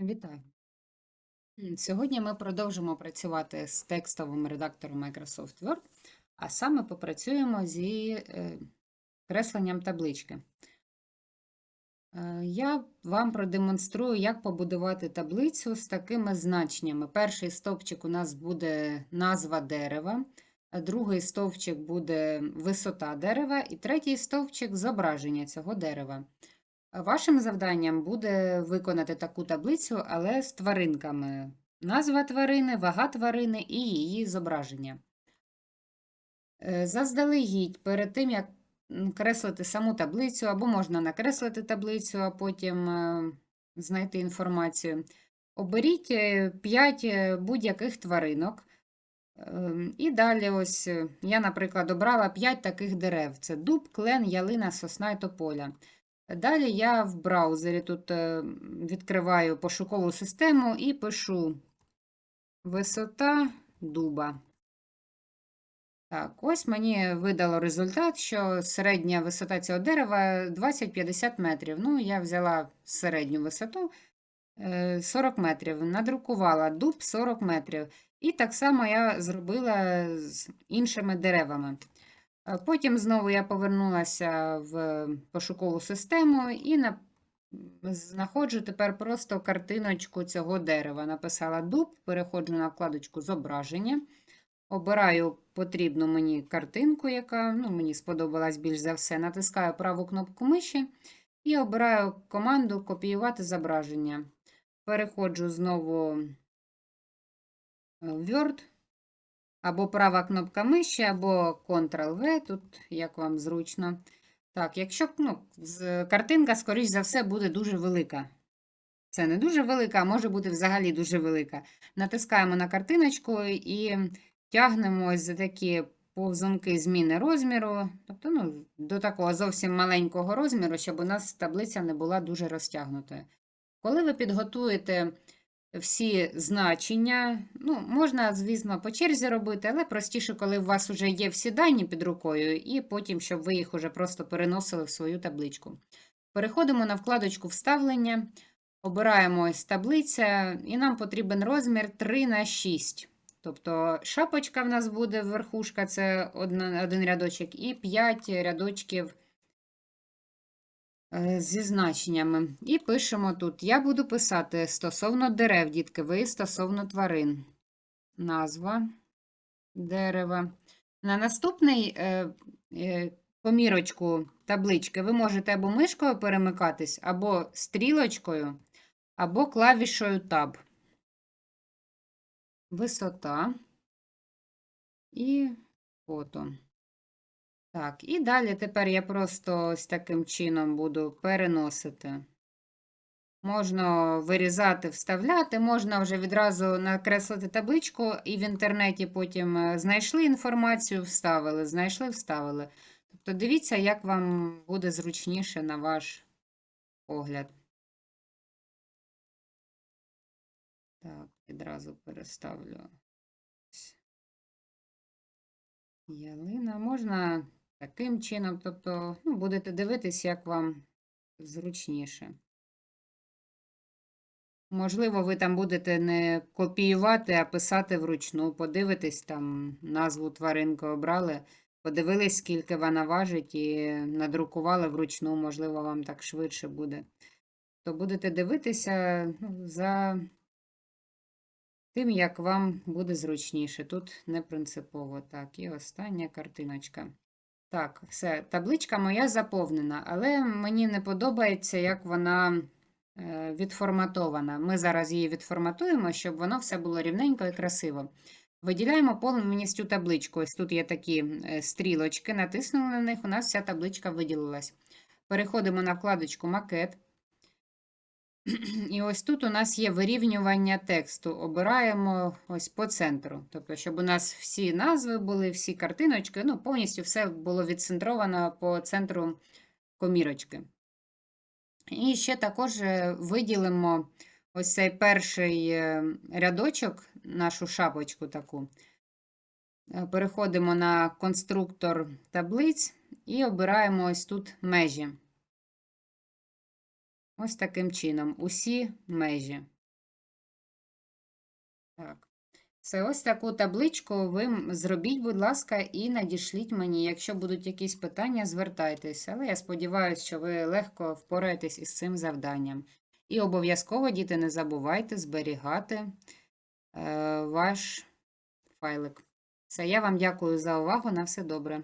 Вітаю! Сьогодні ми продовжимо працювати з текстовим редактором Microsoft Word, а саме попрацюємо зі е, кресленням таблички. Е, Я вам продемонструю, як побудувати таблицю з такими значеннями. Перший стовпчик у нас буде назва дерева, другий стовпчик буде висота дерева, і третій стовпчик зображення цього дерева. Вашим завданням буде виконати таку таблицю, але з тваринками. Назва тварини, вага тварини і її зображення. Е, Заздалегідь, перед тим, як креслити саму таблицю, або можна накреслити таблицю, а потім е, знайти інформацію, оберіть 5 будь-яких тваринок. Ем, І далі ось е, я, наприклад, обрала 5 таких дерев: це дуб, клен, ялина, сосна і тополя. Далі я в браузері тут е, відкриваю пошукову систему і пишу висота дуба. Так, ось мені видало результат, що середня висота цього дерева 20-50 метрів. Ну, я взяла середню висоту е, 40 метрів, надрукувала дуб 40 метрів. І так само я зробила з іншими деревами. Е, Потім знову я повернулася в пошукову систему і на... знаходжу тепер просто картиночку цього дерева. Написала дуб, переходжу на вкладочку зображення, обираю потрібну мені картинку, яка ну, мені сподобалась більш за все. Натискаю праву кнопку миші і обираю команду Копіювати зображення. Переходжу знову в Word. Або права кнопка миші, або Ctrl-V, тут як вам зручно. Так, якщо ну, картинка, скоріш за все, буде дуже велика. Це не дуже велика, а може бути взагалі дуже велика. Натискаємо на картиночку і тягнемо ось за такі повзунки зміни розміру, тобто ну, до такого зовсім маленького розміру, щоб у нас таблиця не була дуже розтягнутою. Коли ви підготуєте всі значення. Ну, можна, звісно, по черзі робити, але простіше, коли у вас вже є всі дані під рукою, і потім, щоб ви їх уже просто переносили в свою табличку. Переходимо на вкладочку Вставлення, обираємо ось таблиця, і нам потрібен розмір 3 на 6. Тобто шапочка в нас буде верхушка, це один рядочок, і 5 рядочків зі значеннями. І пишемо тут. Я буду писати стосовно дерев, дітки, ви стосовно тварин. Назва дерева. На наступний е, е, помірочку таблички ви можете або мишкою перемикатись, або стрілочкою, або клавішою Tab. Висота і фото. Так, і далі тепер я просто ось таким чином буду переносити. Можна вирізати, вставляти, можна вже відразу накреслити табличку і в інтернеті потім е, знайшли інформацію, вставили, знайшли, вставили. Тобто дивіться, як вам буде зручніше на ваш погляд. Так, відразу переставлю. Ялина. Можна таким чином, тобто, ну, будете дивитись, як вам зручніше. Можливо, ви там будете не копіювати, а писати вручну. Подивитесь там назву тваринки обрали, подивились, скільки вона важить, і надрукували вручну, можливо, вам так швидше буде. То будете дивитися ну, за тим, як вам буде зручніше. Тут не принципово. Так, і остання картиночка. Так, все, табличка моя заповнена, але мені не подобається, як вона е, відформатована. Ми зараз її відформатуємо, щоб воно все було рівненько і красиво. Виділяємо повністю табличку. Ось тут є такі е, стрілочки, натиснули на них, у нас вся табличка виділилась. Переходимо на вкладочку Макет. І ось тут у нас є вирівнювання тексту. Обираємо ось по центру. Тобто, щоб у нас всі назви були, всі картиночки, ну, повністю все було відцентровано по центру комірочки. І ще також е, виділимо ось цей перший е, рядочок, нашу шапочку таку. Е, Переходимо на конструктор таблиць і обираємо ось тут межі. Ось таким чином, усі межі. Так. Все, ось таку табличку ви зробіть, будь ласка, і надішліть мені. Якщо будуть якісь питання, звертайтесь. Але я сподіваюся, що ви легко впораєтесь із цим завданням. І обов'язково, діти, не забувайте зберігати е, ваш файлик. Все, я вам дякую за увагу. На все добре.